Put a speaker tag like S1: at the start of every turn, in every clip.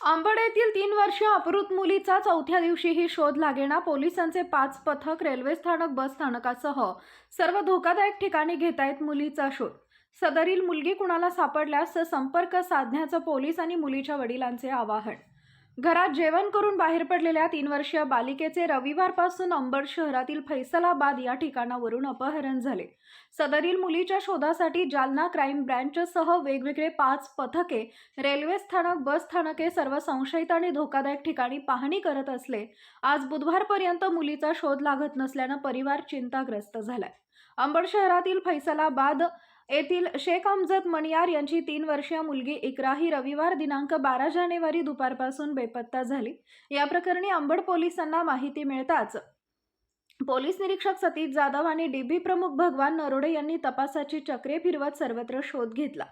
S1: आंबड येथील तीन वर्षीय अपहृत मुलीचा चौथ्या दिवशीही शोध लागेना पोलिसांचे पाच पथक रेल्वे स्थानक बस स्थानकासह सर्व धोकादायक ठिकाणी घेत आहेत मुलीचा शोध. सदरील मुलगी कुणाला सापडल्यास संपर्क साधण्याचं पोलीस आणि मुलीच्या वडिलांचे आवाहन घरात जेवण करून बाहेर पडलेल्या तीन वर्षीय बालिकेचे रविवारपासून अंबड शहरातील फैसलाबाद या ठिकाणावरून अपहरण झाले. सदरील मुलीच्या शोधासाठी जालना क्राईम ब्रँचसह वेगवेगळे पाच पथके रेल्वे स्थानक बस स्थानके सर्व संशयित आणि धोकादायक ठिकाणी पाहणी करत असले आज बुधवारपर्यंत मुलीचा शोध लागत नसल्यानं परिवार चिंताग्रस्त झालाय. अंबड शहरातील फैसलाबाद येथील शेख अमजद मणियार यांची तीन वर्षीय मुलगी इकरा ही रविवार दिनांक बारा जानेवारी दुपारपासून बेपत्ता झाली. या प्रकरणी अंबड पोलिसांना माहिती मिळताच पोलीस निरीक्षक सतीश जाधव आणि डीबी प्रमुख भगवान नरोडे यांनी तपासाची चक्रे फिरवत सर्वत्र शोध घेतला.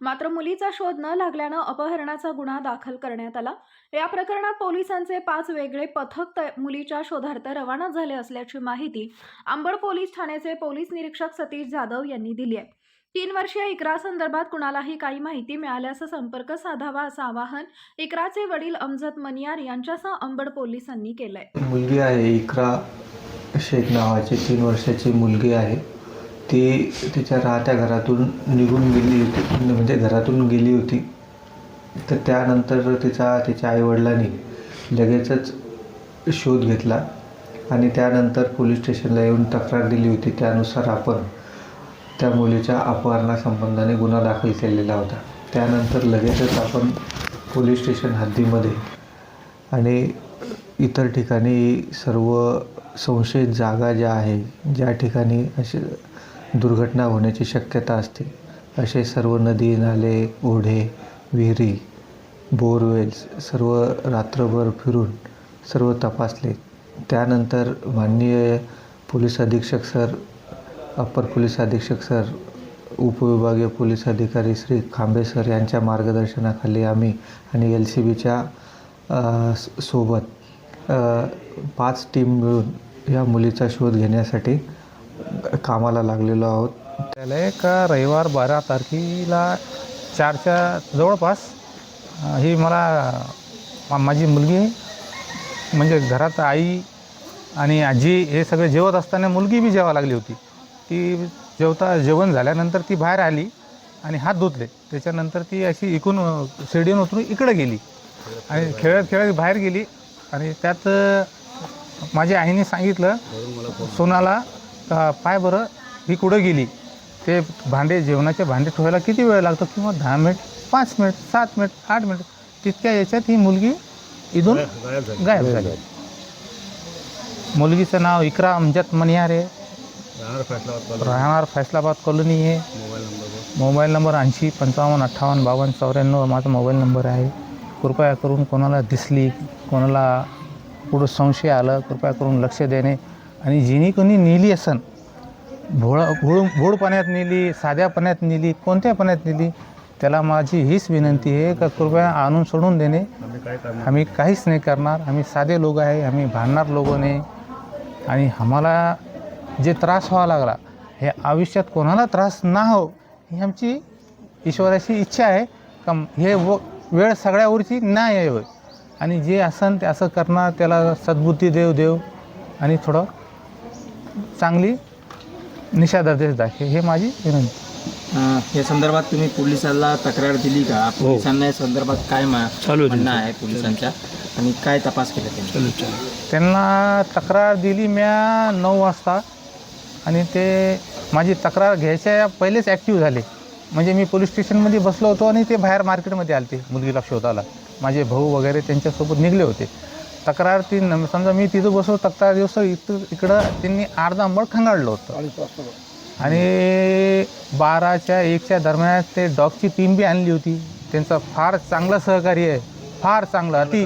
S1: मात्र मुलीचा शोध न लागल्यानं अपहरणाचा गुन्हा दाखल करण्यात आला. या प्रकरणात पोलिसांचे पाच वेगळे पथक त- मुलीच्या शोधार्थ रवाना झाले असल्याची माहिती अंबड पोलीस ठाण्याचे पोलीस निरीक्षक सतीश जाधव यांनी दिली आहे. तीन वर्षीय इकरा संदर्भात कुणालाही काही माहिती मिळाल्यास संपर्क साधावा असं आवाहन इकराचे वडील अमजद मनियार यांच्यासह अंबड पोलिसांनी केलंय.
S2: मुलगी आहे इकरा शेख नावाची तीन वर्षाची मुलगी आहे. ती तिच्या राहत्या घरातून निघून गेली होती म्हणजे घरातून गेली होती. तर त्यानंतर तिचा तिच्या आईवडिलांनी लगेचच शोध घेतला आणि त्यानंतर पोलीस स्टेशनला येऊन तक्रार दिली होती. त्यानुसार आपण त्या मुलीच्या अपहरणासंबंधाने गुन्हा दाखल केलेला होता. त्यानंतर लगेचच आपण पोलीस स्टेशन हद्दीमध्ये आणि इतर ठिकाणी सर्व संशयित जागा ज्या आहे ज्या ठिकाणी असे दुर्घटना होण्याची शक्यता असते असे सर्व नदी नाले ओढे विहिरी बोरवेल्स सर्व रात्रभर फिरून सर्व तपासले. त्यानंतर माननीय पोलीस अधीक्षक सर अप्पर पोलीस अधीक्षक सर उपविभागीय पोलीस अधिकारी श्री खांबे सर यांच्या मार्गदर्शनाखाली आम्ही आणि एल सी बीच्या सोबत पाच टीम मिळून या मुलीचा शोध घेण्यासाठी कामाला लागलेलो आहोत.
S3: त्याला एक रविवार बारा तारखेला चारच्या जवळपास ही मला माझी मुलगी म्हणजे घरात आई आणि आजी हे सगळे जेवत असताना मुलगी बी जेवा लागली होती. ती जेवता जेवण झाल्यानंतर ती बाहेर आली आणि हात धुतले. त्याच्यानंतर ती अशी इकून अ, शिर्डीहून उतरून इकडे गेली. आणि खेळत खेळत बाहेर गेली. आणि त्यात माझ्या आईने सांगितलं सोनाला पाय बरं ही कुठं गेली? ते भांडे जेवणाचे भांडे ठेवायला किती वेळ लागतो? किंवा दहा मिनिट पाच मिनिट सात मिनिट आठ मिनिट? तितक्या याच्यात ही मुलगी इथून गायब झाली. मुलगीचं नाव इकरा अमजद मनियार आहे राहणार फैसलाबाद कॉलनी? आहे मोबाईल नंबर ऐंशी पंचावन्न अठ्ठावन्न बावन्न चौऱ्याण्णव माझा मोबाईल नंबर आहे. कृपया करून कोणाला दिसली कोणाला पुढं संशय आलं कृपया करून लक्ष देणे. आणि जिनी कोणी नेली असन भोळ भोळ भोळ पाण्यात नेली साध्या पाण्यात नेली कोणत्या पाण्यात नेली त्याला माझी हीच विनंती आहे का कृपया आणून सोडून देणे. आम्ही काहीच नाही करणार. आम्ही साधे लोक आहे आम्ही भांडणार लोक नाही आणि आम्हाला जे त्रास व्हावा लागला हे आयुष्यात कोणाला त्रास ना हो ही आमची ईश्वराची इच्छा आहे. का हे व वेळ सगळ्यावरची नाही आहे होय. आणि जे असन ते असं करणार त्याला सद्बुद्धी देव देव. आणि थोडं चांगली निषादादेश दाखवे हे माझी विनंती.
S4: या संदर्भात तुम्ही पोलिसाला तक्रार दिली का? पोलिसांना या संदर्भात काय मा- म्हणणं आहे पोलिसांच्या? आणि काय तपास केला त्यांनी?
S3: त्यांना तक्रार दिली म्या नऊ वाजता. आणि ते माझी तक्रार घ्यायच्या पहिलेच ॲक्टिव्ह झाले. म्हणजे मी पोलीस स्टेशनमध्ये बसलो होतो आणि ते बाहेर मार्केटमध्ये आले ते मुलगीला शोधायला. माझे भाऊ वगैरे त्यांच्यासोबत निघले होते. तक्रार ती न- समजा मी तिथं बसलो तक्रार दिवस इथं इकडं त्यांनी अर्धा अंबळ खंगाळलं होतं. आणि बाराच्या एकच्या दरम्यान ते डॉगची टीम बी आणली होती. त्यांचं फार चांगलं सहकार्य आहे. फार चांगलं अति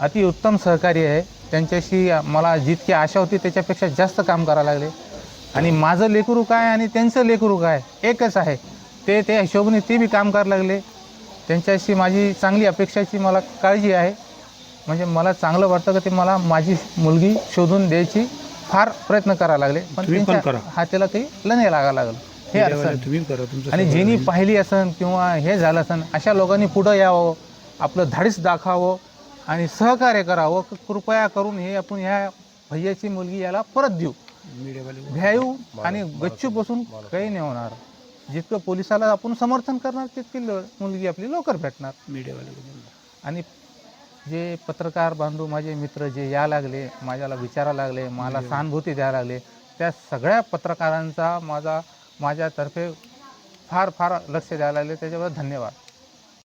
S3: अति उत्तम सहकार्य आहे. त्यांच्याशी मला जितकी आशा होती त्याच्यापेक्षा जास्त काम करायला लागले. आणि माझं लेकरू काय आणि त्यांचं लेकरू काय एकच आहे. ते त्या हिशोबाने ते बी काम करायला लागले. त्यांच्याशी माझी चांगली अपेक्षाची मला काळजी आहे. म्हणजे मला चांगलं वाटतं की ते मला माझी मुलगी शोधून द्यायची फार प्रयत्न करायला लागले. पण त्यांच्या हाताला काही लणे लागायला लागलं. हे अडचण. आणि ज्यांनी पाहिली असन किंवा हे झालं असन अशा लोकांनी पुढं यावं आपलं धाडस दाखावं आणि सहकार्य करावं. कृपया करून हे आपण ह्या भैयाची मुलगी याला परत देऊ. भ्यायू आणि गच्चूपासून काही नाही होणार. जितकं पोलिसाला आपण समर्थन करणार तितकी मुलगी आपली लवकर भेटणार. आणि जे पत्रकार बांधव माझे मित्र जे या लागले माझ्याला विचारायला लागले मला सहानुभूती द्यायला लागले त्या सगळ्या पत्रकारांचा माझा माझ्यातर्फे फार फार लक्ष द्यायला लागले. त्याच्याबद्दल धन्यवाद.